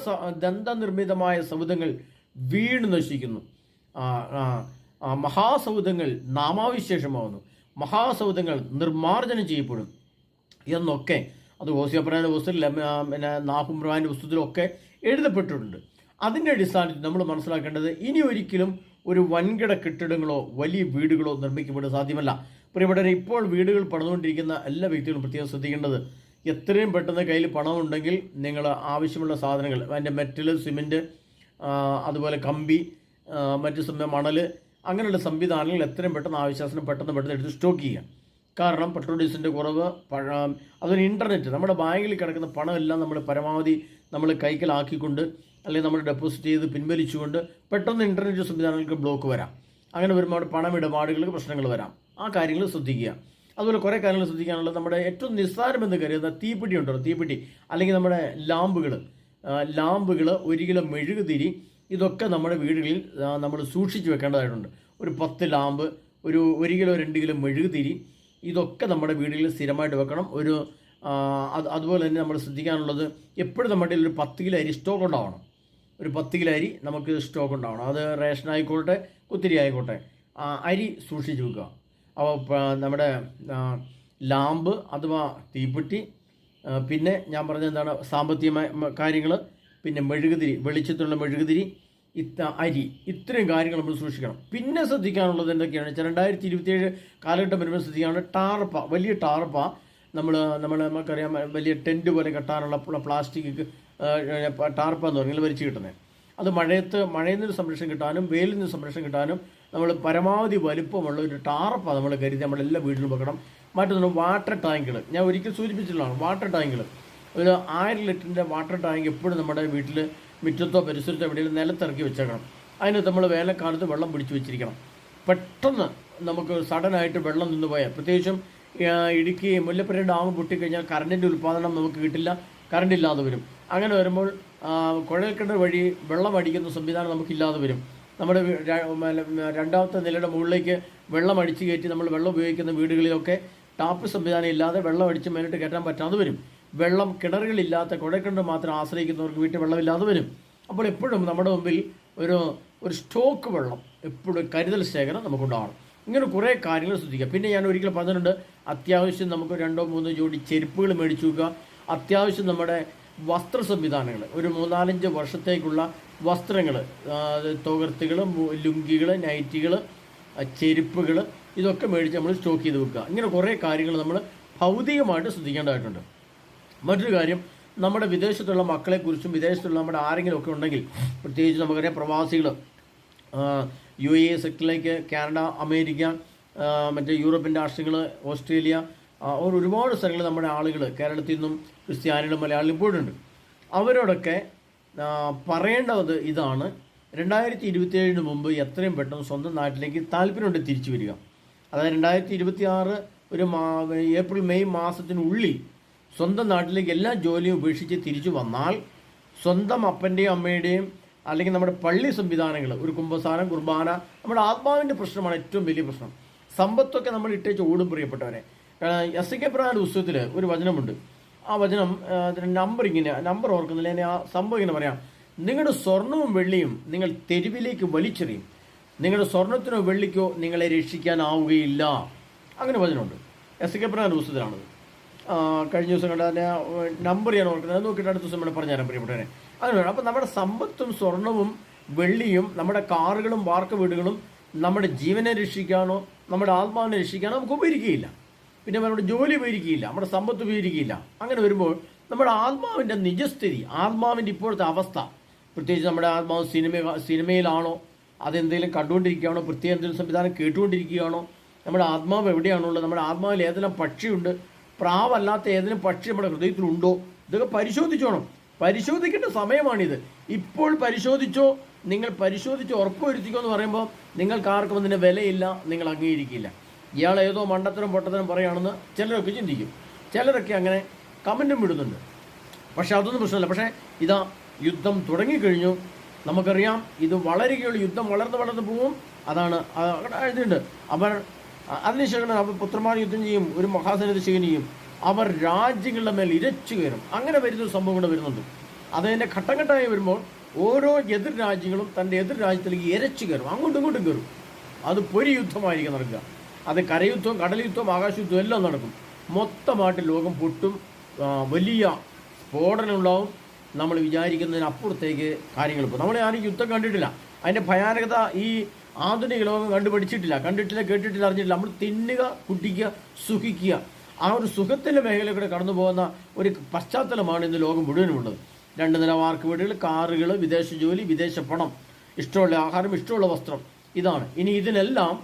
ദന്ത ദന്തനിർമ്മിതമായ സൗധങ്ങൾ വീണ് നശിക്കുന്നു. മഹാസൗധങ്ങൾ നാമാവിശേഷമാവുന്നു. മഹാസൗധങ്ങൾ നിർമാർജനം ചെയ്യപ്പെടും. എന്നൊക്കെ അത് ഓസിയപ്രാന്റെ പുസ്തകത്തിൽ പിന്നെ നാഹുംറാന്റെ പുസ്തകത്തിലൊക്കെ എഴുതപ്പെട്ടിട്ടുണ്ട്. അതിന്റെ അടിസ്ഥാനത്തിൽ നമ്മൾ മനസ്സിലാക്കേണ്ടത് ഇനി ഒരിക്കലും ഒരു വൻകിട കെട്ടിടങ്ങളോ വലിയ വീടുകളോ നിർമ്മിക്കപ്പെടാൻ സാധ്യമല്ല. പ്രിയപ്പെട്ടവരെ ഇപ്പോൾ വീടുകൾ പണിതുകൊണ്ടിരിക്കുന്ന എല്ലാ വ്യക്തികളും പ്രത്യേകം ശ്രദ്ധിക്കേണ്ടത് എത്രയും പെട്ടെന്ന് കയ്യിൽ പണമുണ്ടെങ്കിൽ നിങ്ങൾ ആവശ്യമുള്ള സാധനങ്ങൾ അതിന്റെ മെറ്റൽ സിമെന്റ് അതുപോലെ കമ്പി മറ്റു സമയം മണൽ അങ്ങനെയുള്ള സംവിധാനങ്ങൾ എത്രയും പെട്ടെന്ന് ആവശ്യാസനം പെട്ടെന്ന് പെട്ടെന്ന് എടുത്ത് സ്റ്റോക്ക് ചെയ്യുക. കാരണം പെട്രോൾ ഡീസലിന്റെ കുറവ് പഴ അതൊരു ഇന്റർനെറ്റ് നമ്മുടെ ബാങ്കിൽ കിടക്കുന്ന പണമെല്ലാം നമ്മൾ പരമാവധി നമ്മൾ കൈക്കലാക്കിക്കൊണ്ട് അല്ലെങ്കിൽ നമ്മൾ ഡെപ്പോസിറ്റ് ചെയ്ത് പിൻവലിച്ചുകൊണ്ട് പെട്ടെന്ന് ഇന്റർനെറ്റ് സംവിധാനങ്ങൾക്ക് ബ്ലോക്ക് വരാം. അങ്ങനെ വരുമ്പോൾ പണമിടപാടുകൾക്ക് പ്രശ്നങ്ങൾ വരാം. ആ കാര്യങ്ങൾ ശ്രദ്ധിക്കുക. അതുപോലെ കുറേ കാര്യങ്ങൾ ശ്രദ്ധിക്കാനുള്ളത് നമ്മുടെ ഏറ്റവും നിസ്സാരമെന്ന് കരുതുന്ന തീപ്പെട്ടി ഉണ്ടല്ലോ തീപ്പെട്ടി. അല്ലെങ്കിൽ നമ്മുടെ ലാമ്പുകൾ. ലാമ്പുകൾ ഒരു കിലോ മെഴുകുതിരി ഇതൊക്കെ നമ്മുടെ വീടുകളിൽ നമ്മൾ സൂക്ഷിച്ചു വെക്കേണ്ടതായിട്ടുണ്ട്. ഒരു പത്ത് ലാമ്പ് ഒരു ഒരു കിലോ രണ്ട് കിലോ മെഴുകുതിരി ഇതൊക്കെ നമ്മുടെ വീടുകളിൽ സ്ഥിരമായിട്ട് വെക്കണം. ഒരു അത് അതുപോലെ തന്നെ നമ്മൾ ശ്രദ്ധിക്കാനുള്ളത് എപ്പോഴും നമ്മുടെ ഒരു പത്ത് കിലോ അരി സ്റ്റോക്ക് ഉണ്ടാവണം. ഒരു പത്ത് കിലോ അരി നമുക്ക് സ്റ്റോക്ക് ഉണ്ടാവണം. അത് റേഷൻ ആയിക്കോട്ടെ കുത്തിരി ആയിക്കോട്ടെ. അരി സൂക്ഷിച്ച് വെക്കുക. അപ്പോൾ നമ്മുടെ ലാമ്പ് അഥവാ തീപ്പെട്ടി പിന്നെ ഞാൻ പറഞ്ഞ എന്താണ് സാമ്പത്തിക കാര്യങ്ങൾ പിന്നെ മെഴുകുതിരി വെളിച്ചത്തുള്ള മെഴുകുതിരി ഇത്ത അരി. ഇത്രയും കാര്യങ്ങൾ നമ്മൾ സൂക്ഷിക്കണം. പിന്നെ ശ്രദ്ധിക്കാനുള്ളത് എന്തൊക്കെയാണ് വെച്ചാൽ രണ്ടായിരത്തി ഇരുപത്തിയേഴ് കാലഘട്ടം വരുമ്പോൾ ശ്രദ്ധിക്കാനുള്ള ടാർപ്പ വലിയ ടാർപ്പ. നമ്മൾ നമ്മൾ നമുക്കറിയാം വലിയ ടെന്റ് പോലെ കെട്ടാനുള്ള പ്ലാസ്റ്റിക് ടാർപ്പ എന്ന് പറഞ്ഞാൽ വലിച്ചു കിട്ടുന്നത്. അത് മഴയത്ത് മഴയിൽ നിന്ന് സംരക്ഷണം കിട്ടാനും വെയിലിൽ നിന്ന് സംരക്ഷണം കിട്ടാനും നമ്മൾ പരമാവധി വലുപ്പമുള്ള ഒരു ടാർപ്പ നമ്മൾ കരുതി നമ്മുടെ എല്ലാ വീട്ടിലും വെക്കണം മറ്റൊന്ന് വാട്ടർ ടാങ്കുകൾ ഞാൻ ഒരിക്കൽ സൂചിപ്പിച്ചിട്ടുള്ളതാണ് വാട്ടർ ടാങ്കുകൾ ഒരു ആയിരം ലിറ്ററിന്റെ വാട്ടർ ടാങ്ക് എപ്പോഴും നമ്മുടെ വീട്ടിൽ മുറ്റത്തോ പരിസരത്തോ എവിടെയെങ്കിലും നിലത്തിറക്കി വെച്ചേക്കണം. അതിന് നമ്മൾ വേനൽക്കാലത്ത് വെള്ളം പിടിച്ചു വെച്ചിരിക്കണം. പെട്ടെന്ന് നമുക്ക് സഡനായിട്ട് വെള്ളം നിന്ന് പോയാൽ പ്രത്യേകിച്ചും ഇടുക്കി മുല്ലപ്പുര ഡാം പൊട്ടിക്കഴിഞ്ഞാൽ കറണ്ടിന്റെ ഉൽപ്പാദനം നമുക്ക് കിട്ടില്ല കറണ്ട് ഇല്ലാതെ വരും. അങ്ങനെ വരുമ്പോൾ കുഴൽക്കിണർ വഴി വെള്ളം അടിക്കുന്ന സംവിധാനം നമുക്കില്ലാതെ വരും. നമ്മുടെ രണ്ടാമത്തെ നിലയുടെ മുകളിലേക്ക് വെള്ളം അടിച്ച് കയറ്റി നമ്മൾ വെള്ളം ഉപയോഗിക്കുന്ന വീടുകളിലൊക്കെ ടാപ്പ് സംവിധാനം ഇല്ലാതെ വെള്ളം അടിച്ച് മേലിട്ട് കയറ്റാൻ പറ്റാതെ വരും. വെള്ളം കിണറുകളില്ലാത്ത കുഴൽക്കിണർ മാത്രം ആശ്രയിക്കുന്നവർക്ക് വീട്ടിൽ വെള്ളമില്ലാതെ വരും. അപ്പോൾ എപ്പോഴും നമ്മുടെ മുമ്പിൽ ഒരു ഒരു സ്റ്റോക്ക് വെള്ളം എപ്പോഴും കരുതൽ ശേഖരം നമുക്കുണ്ടാവണം. ഇങ്ങനെ കുറേ കാര്യങ്ങൾ ശ്രദ്ധിക്കുക. പിന്നെ ഞാൻ ഒരിക്കൽ പറഞ്ഞിട്ടുണ്ട് അത്യാവശ്യം നമുക്ക് രണ്ടോ മൂന്നോ ജോഡി ചെരുപ്പുകൾ മേടിച്ചു വെക്കുക. അത്യാവശ്യം നമ്മുടെ വസ്ത്ര സംവിധാനങ്ങൾ ഒരു മൂന്നാലഞ്ച് വർഷത്തേക്കുള്ള വസ്ത്രങ്ങൾ തോകർത്തുകൾ ലുങ്കികൾ നൈറ്റികൾ ചെരുപ്പുകൾ ഇതൊക്കെ മേടിച്ച് നമ്മൾ സ്റ്റോക്ക് ചെയ്ത് വെക്കുക. ഇങ്ങനെ കുറേ കാര്യങ്ങൾ നമ്മൾ ഭൗതികമായിട്ട് ശ്രദ്ധിക്കേണ്ടതായിട്ടുണ്ട്. മറ്റൊരു കാര്യം നമ്മുടെ വിദേശത്തുള്ള മക്കളെക്കുറിച്ചും വിദേശത്തുള്ള നമ്മുടെ ആരെങ്കിലും ഒക്കെ ഉണ്ടെങ്കിൽ പ്രത്യേകിച്ച് നമുക്കറിയാം പ്രവാസികൾ യു എ സെക്ടറിലേക്ക് കാനഡ അമേരിക്ക മറ്റേ യൂറോപ്യൻ രാഷ്ട്രങ്ങൾ ഓസ്ട്രേലിയ അവർ ഒരുപാട് സ്ഥലങ്ങളിൽ നമ്മുടെ ആളുകൾ കേരളത്തിൽ നിന്നും ക്രിസ്ത്യാനികളും മലയാളികളും ഇപ്പോഴുണ്ട്. അവരോടൊക്കെ പറയേണ്ടത് ഇതാണ് രണ്ടായിരത്തി ഇരുപത്തിയേഴിന് മുമ്പ് എത്രയും പെട്ടെന്ന് സ്വന്തം നാട്ടിലേക്ക് താല്പര്യമുണ്ട് തിരിച്ചു വരിക. അതായത് രണ്ടായിരത്തി ഇരുപത്തി ആറ് ഒരു ഏപ്രിൽ മെയ് മാസത്തിനുള്ളിൽ സ്വന്തം നാട്ടിലേക്ക് എല്ലാ ജോലിയും ഉപേക്ഷിച്ച് തിരിച്ചു വന്നാൽ സ്വന്തം അപ്പന്റെയും അമ്മയുടെയും അല്ലെങ്കിൽ നമ്മുടെ പള്ളി സംവിധാനങ്ങൾ ഒരു കുംഭസാരം കുർബാന നമ്മുടെ ആത്മാവിന്റെ പ്രശ്നമാണ് ഏറ്റവും വലിയ പ്രശ്നം. സമ്പത്തൊക്കെ നമ്മൾ ഇട്ടേച്ച് ഓടും പ്രിയപ്പെട്ടവരെ. എസ് കെ പ്രധാന പുസ്തകത്തിൽ ഒരു വചനമുണ്ട്. ആ വചനം നമ്പർ ഇങ്ങനെ നമ്പർ ഓർക്കുന്നില്ല. ഞാൻ ആ സംഭവം ഇങ്ങനെ പറയാം. നിങ്ങളുടെ സ്വർണവും വെള്ളിയും നിങ്ങൾ തെരുവിലേക്ക് വലിച്ചെറിയും. നിങ്ങളുടെ സ്വർണത്തിനോ വെള്ളിക്കോ നിങ്ങളെ രക്ഷിക്കാനാവുകയില്ല. അങ്ങനെ വചനമുണ്ട്. എസ് കെ പ്രധാന പുസ്തകത്തിലാണത്. ആ, കഴിഞ്ഞ ദിവസം കണ്ട അതിന്റെ നമ്പർ ഞാൻ ഓർക്കുന്നത്. അത് നോക്കിയിട്ട് അടുത്ത ദിവസം വേണം പറഞ്ഞുതരാം പ്രിയപ്പെട്ടവരെ. അങ്ങനെ അപ്പം നമ്മുടെ സമ്പത്തും സ്വർണവും വെള്ളിയും നമ്മുടെ കാറുകളും വാർക്ക വീടുകളും നമ്മുടെ ജീവനെ രക്ഷിക്കാനോ നമ്മുടെ ആത്മാവിനെ രക്ഷിക്കാനോ നമുക്ക് ഉപകരിക്കുകയില്ല. പിന്നെ നമ്മുടെ ജോലി ഉപകരിക്കുകയില്ല. നമ്മുടെ സമ്പത്ത് ഉപകരിക്കുകയില്ല. അങ്ങനെ വരുമ്പോൾ നമ്മുടെ ആത്മാവിന്റെ നിജസ്ഥിതി ആത്മാവിന്റെ ഇപ്പോഴത്തെ അവസ്ഥ പ്രത്യേകിച്ച് നമ്മുടെ ആത്മാവ് സിനിമ സിനിമയിലാണോ അതെന്തെങ്കിലും കണ്ടുകൊണ്ടിരിക്കുകയാണോ പ്രത്യേക എന്തെങ്കിലും സംവിധാനം കേട്ടുകൊണ്ടിരിക്കുകയാണോ നമ്മുടെ ആത്മാവ് എവിടെയാണുള്ളത് നമ്മുടെ ആത്മാവിൽ ഏതെല്ലാം പക്ഷിയുണ്ട് പ്രാവല്ലാത്ത ഏതെങ്കിലും പക്ഷി നമ്മുടെ ഹൃദയത്തിലുണ്ടോ? ഇതൊക്കെ പരിശോധിച്ചോണം. പരിശോധിക്കേണ്ട സമയമാണിത്. ഇപ്പോൾ പരിശോധിച്ചോ നിങ്ങൾ പരിശോധിച്ച് ഉറപ്പുവരുത്തിക്കോ എന്ന് പറയുമ്പോൾ നിങ്ങൾക്ക് ആർക്കും അതിന്റെ വിലയില്ല നിങ്ങൾ അംഗീകരിക്കില്ല. ഇയാൾ ഏതോ മണ്ടത്തരം പൊട്ടത്തരം പറയുകയാണെന്ന് ചിലരൊക്കെ ചിന്തിക്കും. ചിലരൊക്കെ അങ്ങനെ കമന്റും വിടുന്നുണ്ട് പക്ഷെ അതൊന്നും പ്രശ്നമല്ല. പക്ഷേ ഇതാ യുദ്ധം തുടങ്ങിക്കഴിഞ്ഞു. നമുക്കറിയാം ഇത് വളരുകയുള്ളൂ യുദ്ധം വളർന്ന് വളർന്ന് പോവും. അതാണ് എഴുതിയിട്ടുണ്ട് അവർ അതിനുശേഷം അവർ പുത്രമാർ യുദ്ധം ചെയ്യും ഒരു മഹാസേനത്തെ ചെയ്യും അവർ രാജ്യങ്ങളുടെ മേൽ ഇരച്ചു കയറും. അങ്ങനെ വരുന്നൊരു സംഭവം കൂടെ വരുന്നുണ്ട്. അതിന്റെ ഘട്ടം ഘട്ടമായി വരുമ്പോൾ ഓരോ എതിർ രാജ്യങ്ങളും തന്റെ എതിർ രാജ്യത്തിലേക്ക് ഇരച്ചു കയറും. അങ്ങോട്ടും ഇങ്ങോട്ടും കയറും. അത് പൊരി യുദ്ധമായിരിക്കും നടക്കുക. അത് കരയുദ്ധവും കടലയുദ്ധവും ആകാശയുദ്ധവും എല്ലാം നടക്കും. മൊത്തമായിട്ട് ലോകം പൊട്ടും. വലിയ സ്ഫോടനം ഉണ്ടാവും നമ്മൾ വിചാരിക്കുന്നതിനപ്പുറത്തേക്ക് കാര്യങ്ങൾ പോകും. നമ്മൾ ആരും യുദ്ധം കണ്ടിട്ടില്ല. അതിന്റെ ഭയാനകത ഈ ആധുനിക ലോകം കണ്ടുപഠിച്ചിട്ടില്ല കണ്ടിട്ടില്ല കേട്ടിട്ടില്ല അറിഞ്ഞിട്ടില്ല. നമ്മൾ തിന്നുക കുട്ടിക്കുക സുഖിക്കുക. ആ ഒരു സുഖത്തിന്റെ മേഖലയിലൂടെ കടന്നു പോകുന്ന ഒരു പശ്ചാത്തലമാണ് ഇന്ന് ലോകം മുഴുവനുമുള്ളത് രണ്ട് നില മാർക്ക് വീടുകൾ കാറുകൾ വിദേശ ജോലി വിദേശ പണം ഇഷ്ടമുള്ള ആഹാരം ഇഷ്ടമുള്ള വസ്ത്രം. ഇതാണ്. ഇനി ഇതിനെല്ലാം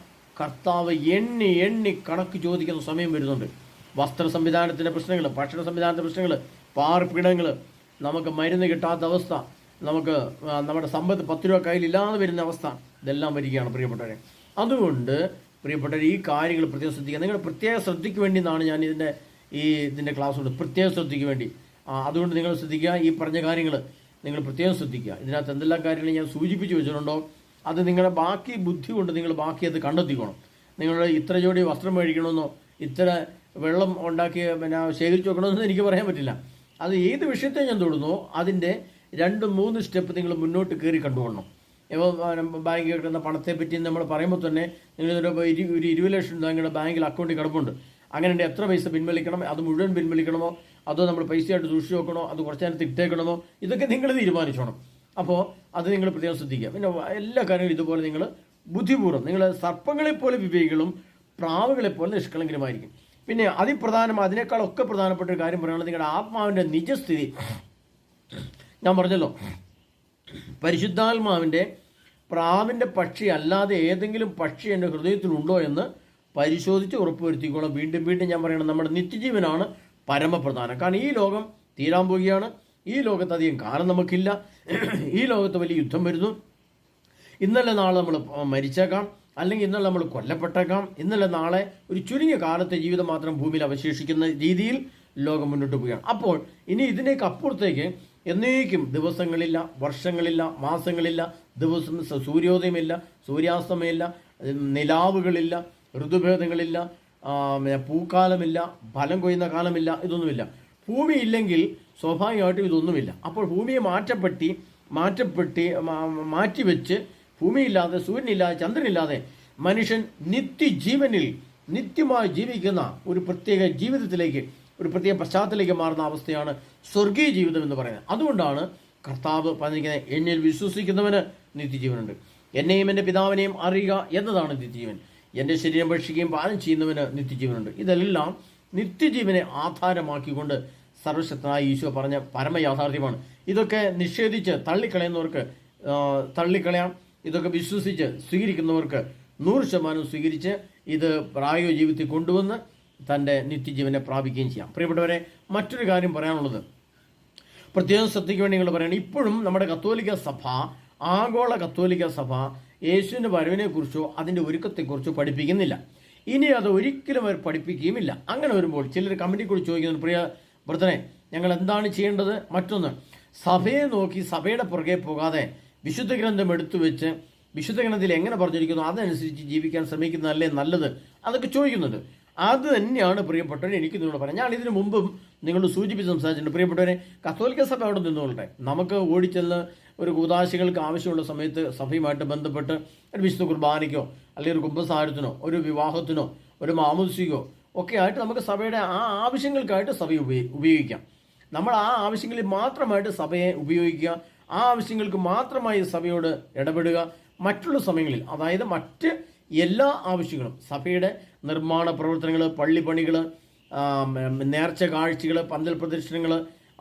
കർത്താവ് എണ്ണി എണ്ണി കണക്ക് ചോദിക്കുന്ന സമയം വരുന്നുണ്ട്. വസ്ത്ര സംവിധാനത്തിന്റെ പ്രശ്നങ്ങൾ ഭക്ഷണ സംവിധാനത്തിന്റെ പ്രശ്നങ്ങൾ പാർപ്പിടങ്ങൾ നമുക്ക് മരുന്ന് കിട്ടാത്ത അവസ്ഥ നമുക്ക് നമ്മുടെ സമ്പത്ത് പത്ത് രൂപ കയ്യിലില്ലാതെ വരുന്ന അവസ്ഥ ഇതെല്ലാം വരികയാണ് പ്രിയപ്പെട്ടവരെ. അതുകൊണ്ട് പ്രിയപ്പെട്ടവർ ഈ കാര്യങ്ങൾ പ്രത്യേകം ശ്രദ്ധിക്കുക. നിങ്ങൾ പ്രത്യേക ശ്രദ്ധയ്ക്ക് വേണ്ടി എന്നാണ് ഞാൻ ഇതിന്റെ ഈ ഇതിന്റെ ക്ലാസ് കൊണ്ട് പ്രത്യേക ശ്രദ്ധയ്ക്ക് വേണ്ടി. അതുകൊണ്ട് നിങ്ങൾ ശ്രദ്ധിക്കുക ഈ പറഞ്ഞ കാര്യങ്ങൾ നിങ്ങൾ പ്രത്യേകം ശ്രദ്ധിക്കുക. ഇതിനകത്ത് എന്തെല്ലാം കാര്യങ്ങൾ ഞാൻ സൂചിപ്പിച്ച് വെച്ചിട്ടുണ്ടോ അത് നിങ്ങളുടെ ബാക്കി ബുദ്ധി കൊണ്ട് നിങ്ങൾ ബാക്കി അത് കണ്ടെത്തിക്കണം. നിങ്ങൾ ഇത്ര ജോഡി വസ്ത്രം മേടിക്കണമെന്നോ ഇത്ര വെള്ളം ഉണ്ടാക്കി പിന്നെ ശേഖരിച്ച് വെക്കണമെന്നോ എനിക്ക് പറയാൻ പറ്റില്ല. അത് ഏത് വിഷയത്തെ ഞാൻ തൊടുന്നോ അതിന്റെ രണ്ട് മൂന്ന് സ്റ്റെപ്പ് നിങ്ങൾ മുന്നോട്ട് കയറി കണ്ടുകൊള്ളണം. ഇപ്പോൾ ബാങ്കിൽ കിട്ടുന്ന പണത്തെപ്പറ്റി നമ്മൾ പറയുമ്പോൾ തന്നെ നിങ്ങൾ ഒരു ഇരു ഒരു ഇരുപത് ലക്ഷം നിങ്ങളുടെ ബാങ്കിൽ അക്കൗണ്ടിൽ കിടപ്പുണ്ട്. അങ്ങനെ എത്ര പൈസ പിൻവലിക്കണം? അത് മുഴുവൻ പിൻവലിക്കണമോ? അതോ നമ്മൾ പൈസയായിട്ട് സൂക്ഷിച്ച് വെക്കണോ? അത് കുറച്ച് നേരത്തെ ഇട്ടേക്കണമോ? ഇതൊക്കെ നിങ്ങൾ തീരുമാനിച്ചോണം. അപ്പോൾ അത് നിങ്ങൾ പ്രത്യേകം ശ്രദ്ധിക്കുക. പിന്നെ എല്ലാ കാര്യങ്ങളും ഇതുപോലെ നിങ്ങൾ ബുദ്ധിപൂർവം നിങ്ങൾ സർപ്പങ്ങളെപ്പോലെ വിവേകികളും പ്രാവുകളെ പോലെ നിഷ്കളങ്കരുമായിരിക്കും. പിന്നെ അതിപ്രധാനം അതിനേക്കാളൊക്കെ പ്രധാനപ്പെട്ട ഒരു കാര്യം പറയുകയാണെങ്കിൽ നിങ്ങളുടെ ആത്മാവിന്റെ നിജസ്ഥിതി. ഞാൻ പറഞ്ഞല്ലോ. പരിശുദ്ധാത്മാവിന്റെ പ്രാവിന്റെ പക്ഷി അല്ലാതെ ഏതെങ്കിലും പക്ഷി എന്റെ ഹൃദയത്തിലുണ്ടോ എന്ന് പരിശോധിച്ച് ഉറപ്പുവരുത്തിക്കോളാം. വീണ്ടും വീണ്ടും ഞാൻ പറയണം നമ്മുടെ നിത്യജീവനാണ് പരമപ്രധാനം. കാരണം ഈ ലോകം തീരാൻ പോവുകയാണ്. ഈ ലോകത്ത് അധികം കാലം നമുക്കില്ല. ഈ ലോകത്ത് വലിയ യുദ്ധം വരുന്നു. ഇന്നലെ നാളെ നമ്മൾ മരിച്ചേക്കാം. അല്ലെങ്കിൽ ഇന്നലെ നമ്മൾ കൊല്ലപ്പെട്ടേക്കാം. ഇന്നലെ നാളെ ഒരു ചുരുങ്ങിയ കാലത്തെ ജീവിതം മാത്രം ഭൂമിയിൽ അവശേഷിക്കുന്ന രീതിയിൽ ലോകം മുന്നോട്ട് പോവുകയാണ്. അപ്പോൾ ഇനി ഇതിനേക്ക് അപ്പുറത്തേക്ക് എന്നേക്കും ദിവസങ്ങളില്ല വർഷങ്ങളില്ല മാസങ്ങളില്ല ദിവസം സൂര്യോദയമില്ല സൂര്യാസ്തമയമില്ല നിലാവുകളില്ല ഋതുഭേദങ്ങളില്ല പൂക്കാലമില്ല ഫലം കൊയ്യുന്ന കാലമില്ല ഇതൊന്നുമില്ല. ഭൂമി ഇല്ലെങ്കിൽ സ്വാഭാവികമായിട്ടും ഇതൊന്നുമില്ല. അപ്പോൾ ഭൂമിയെ മാറ്റപ്പെട്ടി മാറ്റപ്പെട്ടി മാറ്റിവെച്ച് ഭൂമിയില്ലാതെ സൂര്യനില്ലാതെ ചന്ദ്രനില്ലാതെ മനുഷ്യൻ നിത്യജീവനിൽ നിത്യമായി ജീവിക്കുന്ന ഒരു പ്രത്യേക ജീവിതത്തിലേക്ക് ഒരു പ്രത്യേക പശ്ചാത്തലത്തിലേക്ക് മാറുന്ന അവസ്ഥയാണ് സ്വർഗീയ ജീവിതം എന്ന് പറയുന്നത്. അതുകൊണ്ടാണ് കർത്താവ് പറഞ്ഞിരിക്കുന്നത് എന്നിൽ വിശ്വസിക്കുന്നവന് നിത്യജീവനുണ്ട്. എന്നെയും എന്റെ പിതാവിനെയും അറിയുക എന്നതാണ് നിത്യജീവൻ. എന്റെ ശരീരം ഭക്ഷിക്കുകയും പാലം ചെയ്യുന്നവന് നിത്യജീവനുണ്ട്. ഇതെല്ലാം നിത്യജീവനെ ആധാരമാക്കിക്കൊണ്ട് സർവശക്തനായ ഈശോ പറഞ്ഞ പരമയാഥാർത്ഥ്യമാണ് ഇതൊക്കെ നിഷേധിച്ച് തള്ളിക്കളയുന്നവർക്ക് തള്ളിക്കളയാം. ഇതൊക്കെ വിശ്വസിച്ച് സ്വീകരിക്കുന്നവർക്ക് നൂറ് ശതമാനം സ്വീകരിച്ച് ഇത് പ്രായോഗിക ജീവിതത്തിൽ കൊണ്ടുവന്ന് തന്റെ നിത്യജീവനെ പ്രാപിക്കുകയും ചെയ്യാം. പ്രിയപ്പെട്ടവരെ മറ്റൊരു കാര്യം പറയാനുള്ളത്. പ്രത്യേകം ശ്രദ്ധിക്ക് വേണ്ടി നിങ്ങൾ പറയണം. ഇപ്പോഴും നമ്മുടെ കത്തോലിക്ക സഭ ആഗോള കത്തോലിക്ക സഭ യേശുവിന്റെ വരവിനെക്കുറിച്ചോ അതിന്റെ ഒരുക്കത്തെക്കുറിച്ചോ പഠിപ്പിക്കുന്നില്ല. ഇനി അത് ഒരിക്കലും അവർ പഠിപ്പിക്കുകയുമില്ല. അങ്ങനെ വരുമ്പോൾ ചിലർ കമ്മിറ്റി കൂടി ചോദിക്കുന്നു പ്രിയ വൃദ്ധനെ ഞങ്ങൾ എന്താണ് ചെയ്യേണ്ടത്? മറ്റൊന്ന് സഭയെ നോക്കി സഭയുടെ പുറകെ പോകാതെ വിശുദ്ധ ഗ്രന്ഥം എടുത്തു വെച്ച് വിശുദ്ധ ഗ്രന്ഥത്തിൽ എങ്ങനെ പറഞ്ഞിരിക്കുന്നു? അതനുസരിച്ച് ജീവിക്കാൻ ശ്രമിക്കുന്നതല്ലേ നല്ലത്? അതൊക്കെ ചോദിക്കുന്നുണ്ട് അത് തന്നെയാണ് പ്രിയപ്പെട്ടവരെ എനിക്ക് നിങ്ങളോട് പറയാം ഞാൻ ഇതിനു മുമ്പും നിങ്ങളോട് സൂചിപ്പിച്ച് സംസാരിച്ചിട്ടുണ്ട്. പ്രിയപ്പെട്ടവരെ കത്തോലിക്ക സഭ അവിടെ നിന്നുകൊള്ളട്ടെ. നമുക്ക് ഓടിച്ചെന്ന് ഒരു കൂതാശികൾക്ക് ആവശ്യമുള്ള സമയത്ത് സഭയുമായിട്ട് ബന്ധപ്പെട്ട് ഒരു വിശുദ്ധ കുർബാനയ്ക്കോ അല്ലെങ്കിൽ ഒരു കുംഭസാരത്തിനോ ഒരു വിവാഹത്തിനോ ഒരു മാമുസിക്കോ ഒക്കെ ആയിട്ട് നമുക്ക് സഭയുടെ ആ ആവശ്യങ്ങൾക്കായിട്ട് സഭയെ ഉപയോഗി ഉപയോഗിക്കാം. നമ്മൾ ആ ആവശ്യങ്ങളിൽ മാത്രമായിട്ട് സഭയെ ഉപയോഗിക്കുക. ആ ആവശ്യങ്ങൾക്ക് മാത്രമായി സഭയോട് ഇടപെടുക. മറ്റുള്ള സമയങ്ങളിൽ അതായത് മറ്റ് എല്ലാ ആവശ്യങ്ങളും സഭയുടെ നിർമ്മാണ പ്രവർത്തനങ്ങൾ പള്ളിപ്പണികൾ നേർച്ച കാഴ്ചകൾ പന്തൽ പ്രദർശനങ്ങൾ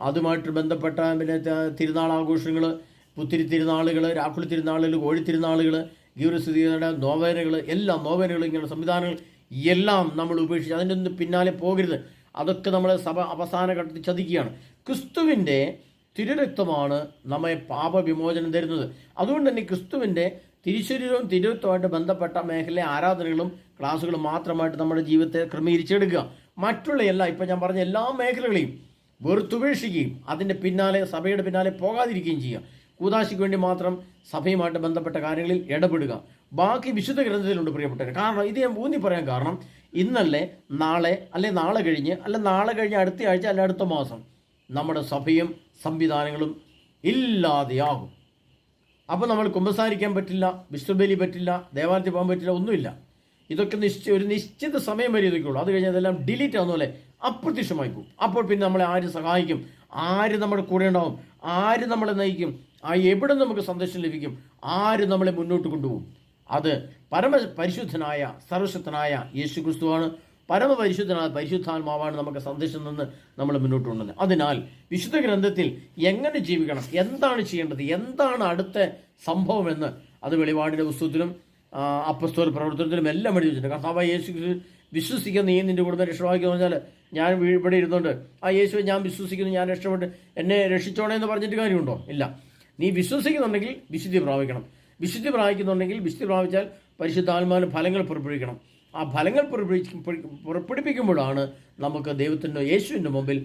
അതുമായിട്ട് ബന്ധപ്പെട്ട പിന്നെ തിരുനാൾ ആഘോഷങ്ങൾ പുത്തിരി തിരുനാളുകൾ രാഹുൽ തിരുനാളുകൾ കോഴി തിരുനാളുകൾ ഗീവരസ്ഥിതിയുടെ നോവേനകൾ എല്ലാം നോവേനകൾ ഇങ്ങനെ സംവിധാനങ്ങൾ എല്ലാം നമ്മൾ ഉപേക്ഷിച്ച് അതിന്റെ ഒന്നും പിന്നാലെ പോകരുത്. അതൊക്കെ നമ്മളെ സഭ അവസാന ഘട്ടത്തിൽ ചതിക്കുകയാണ്. ക്രിസ്തുവിന്റെ തിരുരക്തമാണ് നമ്മെ പാപവിമോചനം തരുന്നത്. അതുകൊണ്ട് തന്നെ ക്രിസ്തുവിന്റെ തിരുശരീരവും തിരുവത്തുമായിട്ട് ബന്ധപ്പെട്ട മേഖല ആരാധനകളും ക്ലാസ്സുകളും മാത്രമായിട്ട് നമ്മുടെ ജീവിതത്തെ ക്രമീകരിച്ചെടുക്കുക. മറ്റുള്ള എല്ലാ ഇപ്പം ഞാൻ പറഞ്ഞ എല്ലാ മേഖലകളെയും വെറുത്തുപേക്ഷിക്കുകയും അതിന്റെ പിന്നാലെ സഭയുടെ പിന്നാലെ പോകാതിരിക്കുകയും ചെയ്യുക. കൂതാശിക്ക് വേണ്ടി മാത്രം സഭയുമായിട്ട് ബന്ധപ്പെട്ട കാര്യങ്ങളിൽ ഇടപെടുക. ബാക്കി വിശുദ്ധ ഗ്രന്ഥത്തിലുണ്ട് പ്രിയപ്പെട്ടവർ കാരണം ഇത് ഞാൻ ഊന്നി പറയാൻ കാരണം ഇന്നല്ലേ നാളെ അല്ലെ നാളെ കഴിഞ്ഞ് അല്ലെ നാളെ കഴിഞ്ഞ് അടുത്ത ആഴ്ച അല്ലെ അടുത്ത മാസം നമ്മുടെ സഭയും സംവിധാനങ്ങളും ഇല്ലാതെയാകും. അപ്പോൾ നമ്മൾ കുമ്പസാരിക്കാൻ പറ്റില്ല വിഷ്ണുബലി പറ്റില്ല ദേവാലയത്തിൽ പോകാൻ പറ്റില്ല ഒന്നുമില്ല. ഇതൊക്കെ നിശ്ചയ ഒരു നിശ്ചിത സമയം വരെ ഇതൊക്കെ ഉള്ളൂ അത് കഴിഞ്ഞാൽ അതെല്ലാം ഡിലീറ്റ് ആവുന്ന പോലെ അപ്രത്യക്ഷമായി പോകും. അപ്പോൾ പിന്നെ നമ്മളെ ആര് സഹായിക്കും? ആര് നമ്മുടെ കൂടെ ഉണ്ടാവും? ആര് നമ്മളെ നയിക്കും? ആ എവിടെ നമുക്ക് സന്ദേശം ലഭിക്കും? ആര് നമ്മളെ മുന്നോട്ട് കൊണ്ടുപോകും? അത് പരമ പരിശുദ്ധനായ സർവശക്തനായ യേശു ക്രിസ്തുവാണ് പരമപരിശുദ്ധനായ പരിശുദ്ധാത്മാവാണ് നമുക്ക് സന്ദേശം നിന്ന് നമ്മൾ മുന്നോട്ട് കൊണ്ടുവന്നത് അതിനാൽ വിശുദ്ധ ഗ്രന്ഥത്തിൽ എങ്ങനെ ജീവിക്കണം? എന്താണ് ചെയ്യേണ്ടത്? എന്താണ് അടുത്ത സംഭവമെന്ന് അത് വെളിപാടിന്റെ പുസ്തകത്തിലും അപ്പസ്തോൽ പ്രവർത്തനത്തിലും എല്ലാം എഴുതി വെച്ചിട്ടുണ്ട്. കർത്താവ് യേശു വിശ്വസിക്കുന്ന നീ നിന്റെ കുടുംബം രക്ഷമാക്കി പറഞ്ഞാൽ ഞാൻ ഇവിടെ ഇരുന്നുകൊണ്ട് ആ യേശുവെ ഞാൻ വിശ്വസിക്കുന്നു ഞാൻ രക്ഷപ്പെട്ട് എന്നെ രക്ഷിച്ചോണേ എന്ന് പറഞ്ഞിട്ട് കാര്യമുണ്ടോ? ഇല്ല. നീ വിശ്വസിക്കുന്നുണ്ടെങ്കിൽ വിശുദ്ധി പ്രാപിക്കണം. വിശുദ്ധി പ്രാപിക്കുന്നുണ്ടെങ്കിൽ വിശുദ്ധി പ്രാപിച്ചാൽ പരിശുദ്ധാത്മാവിന് ഫലങ്ങൾ പുറപ്പെടുവിക്കണം. ആ ഫലങ്ങൾ പുറപ്പെടുപ്പിക്കുമ്പോഴാണ് നമുക്ക് ദൈവത്തിന്റെ യേശുവിന്റെ മുമ്പിൽ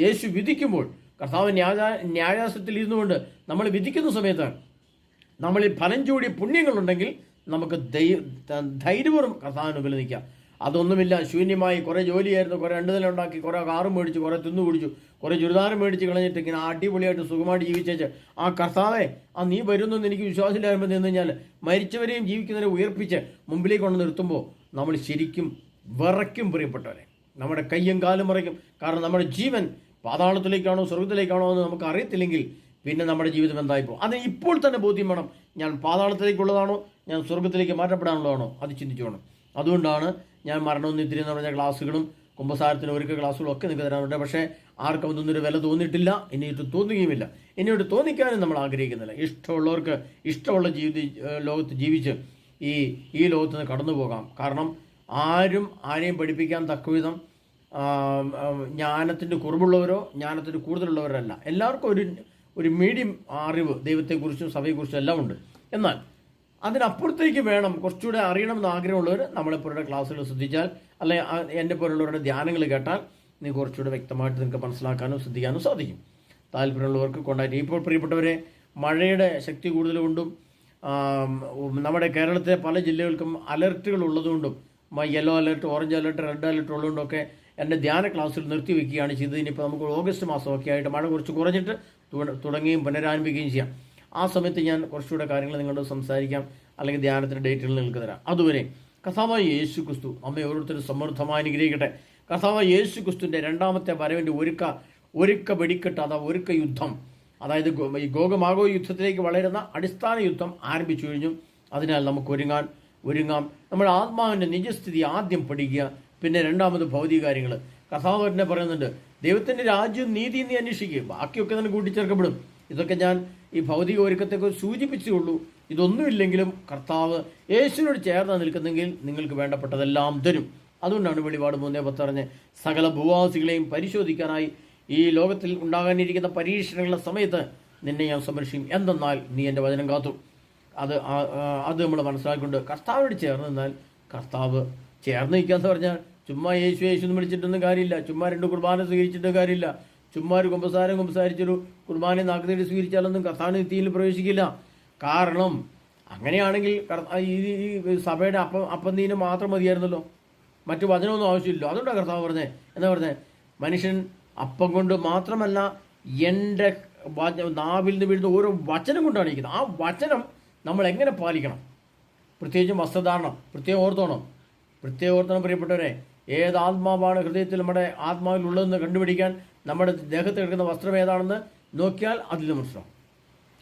യേശു വിധിക്കുമ്പോൾ കർത്താവ് ന്യായ ന്യായാസത്തിൽ ഇരുന്നുകൊണ്ട് നമ്മൾ വിധിക്കുന്ന സമയത്ത് നമ്മളിൽ ഫലം ചൂടിയ പുണ്യങ്ങളുണ്ടെങ്കിൽ നമുക്ക് ധൈര്യപൂർവം കർത്താവിന് മുമ്പിൽ നിൽക്കാം. അതൊന്നുമില്ല ശൂന്യമായി കുറേ ജോലിയായിരുന്നു കുറേ രണ്ടു നില ഉണ്ടാക്കി കുറേ കാറ് മേടിച്ചു കുറേ തിന്നു കുടിച്ചു കുറേ ചുരിദാരം മേടിച്ച് കളഞ്ഞിട്ട് ഇങ്ങനെ അടിപൊളിയായിട്ട് സുഖമായിട്ട് ജീവിച്ചേച്ച് ആ കർത്താവെ ആ നീ വരുന്നെന്ന് എനിക്ക് വിശ്വാസമില്ലായ്മ എന്ന് കഴിഞ്ഞാൽ മരിച്ചവരെയും ജീവിക്കുന്നവരെ ഉയർപ്പിച്ച് മുമ്പിലേക്ക് കൊണ്ട് നിർത്തുമ്പോൾ നമ്മൾ ശരിക്കും വിറയ്ക്കും പ്രിയപ്പെട്ടവരെ. നമ്മുടെ കയ്യും കാലും മറയ്ക്കും കാരണം നമ്മുടെ ജീവൻ പാതാളത്തിലേക്കാണോ സ്വർഗത്തിലേക്കാണോ എന്ന് നമുക്ക് അറിയത്തില്ലെങ്കിൽ പിന്നെ നമ്മുടെ ജീവിതം എന്തായിപ്പോൾ അതിന് ഇപ്പോൾ തന്നെ ബോധ്യം വേണം. ഞാൻ പാതാളത്തിലേക്കുള്ളതാണോ? ഞാൻ സ്വർഗത്തിലേക്ക് മാറ്റപ്പെടാനുള്ളതാണോ? അത് ചിന്തിച്ചു വേണം. അതുകൊണ്ടാണ് ഞാൻ മരണവും നിദ്രയും എന്ന് പറഞ്ഞ ക്ലാസ്സുകളും കുംഭസാരത്തിന് ഒരുക്ക ക്ലാസ്സുകളും ഒക്കെ നിങ്ങൾക്ക് തരാറുണ്ട്. പക്ഷേ ആർക്കും അതൊന്നും ഒരു വില തോന്നിയിട്ടില്ല. ഇനിയിട്ട് തോന്നുകയുമില്ല. ഇനിയോട്ട് തോന്നിക്കാനും നമ്മൾ ആഗ്രഹിക്കുന്നില്ല. ഇഷ്ടമുള്ളവർക്ക് ഇഷ്ടമുള്ള ജീവിത ലോകത്ത് ജീവിച്ച് ഈ ഈ ലോകത്ത് നിന്ന് കടന്നു പോകാം. കാരണം ആരും ആരെയും പഠിപ്പിക്കാൻ തക്കവിധം ജ്ഞാനത്തിന്റെ കുറവുള്ളവരോ ജ്ഞാനത്തിന്റെ കൂടുതലുള്ളവരല്ല. എല്ലാവർക്കും ഒരു ഒരു മീഡിയം അറിവ് ദൈവത്തെക്കുറിച്ചും സഭയെക്കുറിച്ചും എല്ലാം ഉണ്ട്. എന്നാൽ അതിനപ്പുറത്തേക്ക് വേണം കുറച്ചുകൂടെ അറിയണമെന്ന് ആഗ്രഹമുള്ളവർ നമ്മളെപ്പോലുള്ള ക്ലാസ്സുകൾ ശ്രദ്ധിച്ചാൽ അല്ലെ എന്റെ പോലുള്ളവരുടെ ധ്യാനങ്ങൾ കേട്ടാൽ നീ കുറച്ചുകൂടെ വ്യക്തമായിട്ട് നിങ്ങൾക്ക് മനസ്സിലാക്കാനും ശ്രദ്ധിക്കാനും സാധിക്കും. താല്പര്യമുള്ളവർക്ക് കൊണ്ടായിട്ട് ഇപ്പോൾ പ്രിയപ്പെട്ടവരെ മഴയുടെ ശക്തി കൂടുതൽ കൊണ്ടും നമ്മുടെ കേരളത്തിലെ പല ജില്ലകൾക്കും അലർട്ടുകൾ ഉള്ളതുകൊണ്ടും yellow alert orange alert red alert ഉള്ളതുകൊണ്ടൊക്കെ എന്റെ ധ്യാന ക്ലാസ്സിൽ നിർത്തി വെക്കുകയാണ് ചെയ്തത്. ഇനിയിപ്പോൾ നമുക്ക് ഓഗസ്റ്റ് മാസമൊക്കെ ആയിട്ട് മഴ കുറച്ച് കുറഞ്ഞിട്ട് തുട- തുടങ്ങുകയും പുനരാരംഭിക്കുകയും ചെയ്യാം. ആ സമയത്ത് ഞാൻ കുറച്ചുകൂടെ കാര്യങ്ങൾ നിങ്ങളോട് സംസാരിക്കാം. അല്ലെങ്കിൽ ധ്യാനത്തിന്റെ ഡേറ്റുകൾ നിങ്ങൾക്ക് തരാം. അതുവരെ കഥാവായ യേശു ക്രിസ്തു അമ്മ ഓരോരുത്തരും സമൃദ്ധമായി അനുഗ്രഹിക്കട്ടെ. കഥാവായ യേശു ക്രിസ്തുവിന്റെ രണ്ടാമത്തെ വരവിന്റെ ഒരുക്ക ഒരുക്ക വെടിക്കെട്ട് അഥവാ ഒരുക്ക യുദ്ധം. അതായത് ഈ ഗോഗമാഗോ യുദ്ധത്തിലേക്ക് വളരുന്ന അടിസ്ഥാന യുദ്ധം ആരംഭിച്ചു കഴിഞ്ഞു. അതിനാൽ നമുക്ക് ഒരുങ്ങാൻ ഒരുങ്ങാം. നമ്മൾ ആത്മാവിന്റെ നിജസ്ഥിതി ആദ്യം പഠിക്കുക പിന്നെ രണ്ടാമത് ഭൗതിക കാര്യങ്ങൾ തന്നെ പറയുന്നുണ്ട് ദൈവത്തിന്റെ രാജ്യം നീതി നീ അന്വേഷിക്കുക ബാക്കിയൊക്കെ തന്നെ കൂട്ടിച്ചേർക്കപ്പെടും. ഇതൊക്കെ ഞാൻ ഈ ഭൗതിക ഒരുക്കത്തേക്ക് സൂചിപ്പിച്ചുള്ളൂ ഇതൊന്നുമില്ലെങ്കിലും കർത്താവ് യേശുവിനോട് ചേർന്ന് നിൽക്കുന്നെങ്കിൽ നിങ്ങൾക്ക് വേണ്ടപ്പെട്ടതെല്ലാം തരും. അതുകൊണ്ടാണ് വെളിപാട് മൂന്നേ പത്തറിഞ്ഞ് സകല ഭൂവാസികളെയും പരിശോധിക്കാനായി ഈ ലോകത്തിൽ ഉണ്ടാകാനിരിക്കുന്ന പരീക്ഷണങ്ങളുടെ സമയത്ത് നിന്നെ ഞാൻ സംരക്ഷിക്കും. എന്തെന്നാൽ നീ എന്റെ വചനം കാത്തു. അത് അത് നമ്മൾ മനസ്സിലാക്കിക്കൊണ്ട് കർത്താവിനോട് ചേർന്ന് നിന്നാൽ കർത്താവ് ചേർന്ന് നിൽക്കാന്ന് പറഞ്ഞാൽ ചുമ്മാ യേശു യേശു എന്ന് വിളിച്ചിട്ടൊന്നും കാര്യമില്ല. ചുമ്മാ രണ്ട് കുർബാന സ്വീകരിച്ചിട്ട് കാര്യമില്ല. ചുമ്മാ ഒരു കുമ്പസാരം കുമ്പസാരിച്ചൊരു കുർബാന നാഗതീര് സ്വീകരിച്ചാലൊന്നും കർത്താവിന് തീയിൽ പ്രവേശിക്കില്ല. കാരണം അങ്ങനെയാണെങ്കിൽ ഈ സഭയുടെ അപ്പം അപ്പം മാത്രം മതിയായിരുന്നല്ലോ. മറ്റു വചനമൊന്നും ആവശ്യമില്ലല്ലോ. അതുകൊണ്ടാണ് കർത്താവ് പറഞ്ഞത് എന്താ പറഞ്ഞത് മനുഷ്യൻ അപ്പം കൊണ്ട് മാത്രമല്ല എന്റെ നാവിൽ നിന്ന് വീഴുന്ന ഓരോ വചനം കൊണ്ടാണ് ഇരിക്കുന്നത്. ആ വചനം നമ്മൾ എങ്ങനെ പാലിക്കണം? പ്രത്യേകിച്ചും വസ്ത്രധാരണം. പ്രത്യേകം ഓർത്തോണം. പ്രത്യേകം ഓർത്തണം പ്രിയപ്പെട്ടവരെ. ഏത് ആത്മാവാണ് ഹൃദയത്തിൽ നമ്മുടെ ആത്മാവിൽ ഉള്ളതെന്ന് കണ്ടുപിടിക്കാൻ നമ്മുടെ ദേഹത്ത് കിടക്കുന്ന വസ്ത്രം ഏതാണെന്ന് നോക്കിയാൽ അതിൽ മനസ്സിലാവും.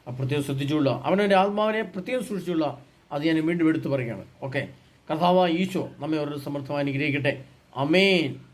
ആ പ്രത്യേകം ശ്രദ്ധിച്ചുള്ള അവനവന്റെ ആത്മാവിനെ പ്രത്യേകം സൂക്ഷിച്ചുള്ള അത് ഞാൻ വീണ്ടും എടുത്തു പറയുകയാണ്. ഓക്കെ. കഥാവ ഈശോ നമ്മെ ഓരോ സമർത്ഥമായി അനുഗ്രഹിക്കട്ടെ. അമേൻ